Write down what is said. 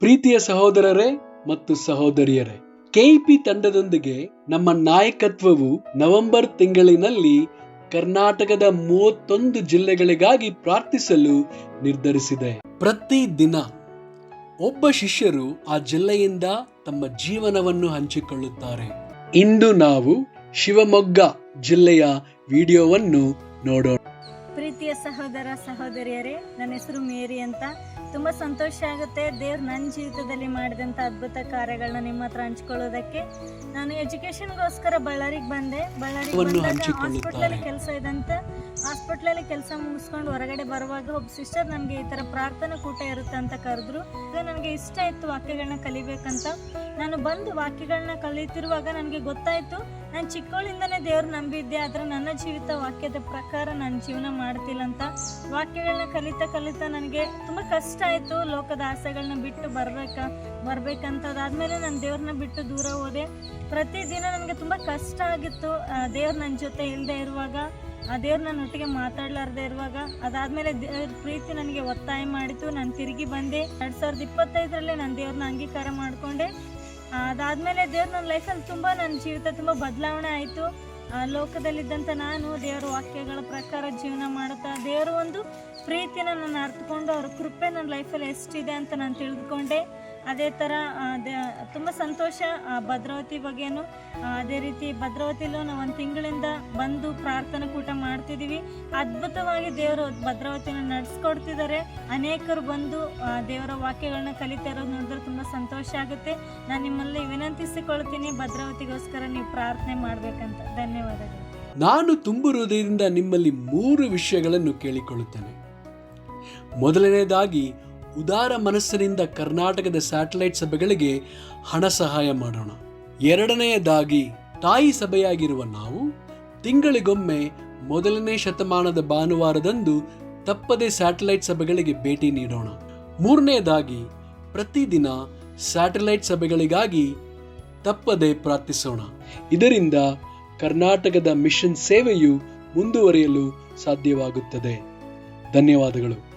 ಪ್ರೀತಿಯ ಸಹೋದರರೇ ಮತ್ತು ಸಹೋದರಿಯರೇ, ಕೆಇಪಿ ತಂಡದೊಂದಿಗೆ ನಮ್ಮ ನಾಯಕತ್ವವು ನವೆಂಬರ್ ತಿಂಗಳಿನಲ್ಲಿ ಕರ್ನಾಟಕದ ಮೂವತ್ತೊಂದು ಜಿಲ್ಲೆಗಳಿಗಾಗಿ ಪ್ರಾರ್ಥಿಸಲು ನಿರ್ಧರಿಸಿದೆ. ಪ್ರತಿ ದಿನ ಒಬ್ಬ ಶಿಷ್ಯರು ಆ ಜಿಲ್ಲೆಯಿಂದ ತಮ್ಮ ಜೀವನವನ್ನು ಹಂಚಿಕೊಳ್ಳುತ್ತಾರೆ. ಇಂದು ನಾವು ಶಿವಮೊಗ್ಗ ಜಿಲ್ಲೆಯ ವಿಡಿಯೋವನ್ನು ನೋಡೋಣ. ಪ್ರೀತಿಯ ಸಹೋದರ ಸಹೋದರಿಯರೇ ನನ್ನ ಹೆಸರು ಮೇರಿ ಅಂತ. ತುಂಬ ಸಂತೋಷ ಆಗುತ್ತೆ. ದೇವ್ರು ನನ್ನ ಜೀವಿತದಲ್ಲಿ ಮಾಡಿದಂಥ ಅದ್ಭುತ ಕಾರ್ಯಗಳನ್ನ ನಿಮ್ಮ ಹತ್ರ ಹಂಚ್ಕೊಳ್ಳೋದಕ್ಕೆ. ನಾನು ಎಜುಕೇಷನ್ಗೋಸ್ಕರ ಬಳ್ಳಾರಿಗೆ ಬಂದೆ. ಬಳ್ಳಾರಿಗೆ ಹಾಸ್ಪಿಟ್ಲಲ್ಲಿ ಕೆಲಸ ಇದಂತ ಹಾಸ್ಪಿಟ್ಲಲ್ಲಿ ಕೆಲಸ ಮುಗಿಸ್ಕೊಂಡು ಹೊರಗಡೆ ಬರುವಾಗ ಒಬ್ಬ ಸಿಸ್ಟರ್ ನನಗೆ ಈ ಥರ ಪ್ರಾರ್ಥನಾ ಕೂಟ ಇರುತ್ತೆ ಅಂತ ಕರೆದ್ರು. ಈಗ ನನಗೆ ಇಷ್ಟ ಇತ್ತು ವಾಕ್ಯಗಳನ್ನ ಕಲಿಬೇಕಂತ. ನಾನು ಬಂದು ವಾಕ್ಯಗಳನ್ನ ಕಲಿತಿರುವಾಗ ನನಗೆ ಗೊತ್ತಾಯಿತು, ನಾನು ಚಿಕ್ಕವಳಿಂದನೇ ದೇವ್ರು ನಂಬಿದ್ದೆ, ಆದರೆ ನನ್ನ ಜೀವಿತ ವಾಕ್ಯದ ಪ್ರಕಾರ ನಾನು ಜೀವನ ಮಾಡ್ತಿಲ್ಲ ಅಂತ. ವಾಕ್ಯಗಳನ್ನ ಕಲಿತಾ ಕಲಿತಾ ನನಗೆ ತುಂಬ ಕಷ್ಟ ಆಯಿತು ಲೋಕದ ಆಸೆಗಳನ್ನ ಬಿಟ್ಟು ಬರಬೇಕ ಬರಬೇಕಂತ ಅದಾದಮೇಲೆ ನಾನು ದೇವ್ರನ್ನ ಬಿಟ್ಟು ದೂರ ಹೋದೆ. ಪ್ರತಿದಿನ ನನಗೆ ತುಂಬ ಕಷ್ಟ ಆಗಿತ್ತು ದೇವ್ರು ನನ್ನ ಜೊತೆ ಇಲ್ಲದೆ ಇರುವಾಗ. ಆ ದೇವ್ರು ನನ್ನ ಒಟ್ಟಿಗೆ ಮಾತಾಡ್ಲಾರ್ದೆ ಇರುವಾಗ, ಅದಾದಮೇಲೆ ದೇವ್ರ ಪ್ರೀತಿ ನನಗೆ ಒತ್ತಾಯ ಮಾಡಿತು. ನಾನು ತಿರುಗಿ ಬಂದೆ. ಎರಡು ಸಾವಿರದ ಇಪ್ಪತ್ತೈದರಲ್ಲಿ ನಾನು ದೇವ್ರನ್ನ ಅಂಗೀಕಾರ ಮಾಡಿಕೊಂಡೆ. ಅದಾದಮೇಲೆ ದೇವ್ರ ನನ್ನ ಲೈಫಲ್ಲಿ ತುಂಬ ನನ್ನ ಜೀವಿತ ತುಂಬ ಬದಲಾವಣೆ ಆಯಿತು. ಲೋಕದಲ್ಲಿದ್ದಂಥ ನಾನು ದೇವರ ವಾಕ್ಯಗಳ ಪ್ರಕಾರ ಜೀವನ ಮಾಡುತ್ತಾ, ದೇವರು ಒಂದು ಪ್ರೀತಿನ ನಾನು ಅರ್ಥಕೊಂಡು ಅವ್ರ ಕೃಪೆ ನನ್ನ ಲೈಫಲ್ಲಿ ಎಷ್ಟಿದೆ ಅಂತ ನಾನು ತಿಳಿದುಕೊಂಡೆ. ಅದೇ ಥರ ತುಂಬ ಸಂತೋಷ ಭದ್ರಾವತಿ ಬಗ್ಗೆನೂ. ಅದೇ ರೀತಿ ಭದ್ರಾವತಿಲೂ ನಾವು ಒಂದು ತಿಂಗಳಿಂದ ಬಂದು ಪ್ರಾರ್ಥನಾ ಕೂಟ ಮಾಡ್ತಿದ್ದೀವಿ. ಅದ್ಭುತವಾಗಿ ದೇವರು ಭದ್ರಾವತಿನ ನಡೆಸ್ಕೊಡ್ತಿದ್ದಾರೆ. ಅನೇಕರು ಬಂದು ದೇವರ ವಾಕ್ಯಗಳನ್ನ ಕಲಿತಾ ಇರೋದು ನೋಡಿದ್ರೆ ತುಂಬ ಸಂತೋಷ ಆಗುತ್ತೆ. ನಾನು ನಿಮ್ಮಲ್ಲಿ ವಿನಂತಿಸಿಕೊಳ್ತೀನಿ, ಭದ್ರಾವತಿಗೋಸ್ಕರ ನೀವು ಪ್ರಾರ್ಥನೆ ಮಾಡಬೇಕಂತ. ಧನ್ಯವಾದಗಳು. ನಾನು ತುಂಬು ಹೃದಯದಿಂದ ನಿಮ್ಮಲ್ಲಿ ಮೂರು ವಿಷಯಗಳನ್ನು ಕೇಳಿಕೊಳ್ಳುತ್ತೇನೆ. ಮೊದಲನೇದಾಗಿ ಉದಾರ ಮನಸ್ಸಿನಿಂದ ಕರ್ನಾಟಕದ ಸ್ಯಾಟಲೈಟ್ ಸಭೆಗಳಿಗೆ ಹಣ ಸಹಾಯ ಮಾಡೋಣ. ಎರಡನೆಯದಾಗಿ ತಾಯಿ ಸಭೆಯಾಗಿರುವ ನಾವು ತಿಂಗಳಿಗೊಮ್ಮೆ ಮೊದಲನೇ ಶತಮಾನದ ಭಾನುವಾರದಂದು ತಪ್ಪದೆ ಸ್ಯಾಟಲೈಟ್ ಸಭೆಗಳಿಗೆ ಭೇಟಿ ನೀಡೋಣ. ಮೂರನೆಯದಾಗಿ ಪ್ರತಿದಿನ ಸ್ಯಾಟಲೈಟ್ ಸಭೆಗಳಿಗಾಗಿ ತಪ್ಪದೆ ಪ್ರಾರ್ಥಿಸೋಣ. ಇದರಿಂದ ಕರ್ನಾಟಕದ ಮಿಷನ್ ಸೇವೆಯು ಮುಂದುವರಿಯಲು ಸಾಧ್ಯವಾಗುತ್ತದೆ. ಧನ್ಯವಾದಗಳು.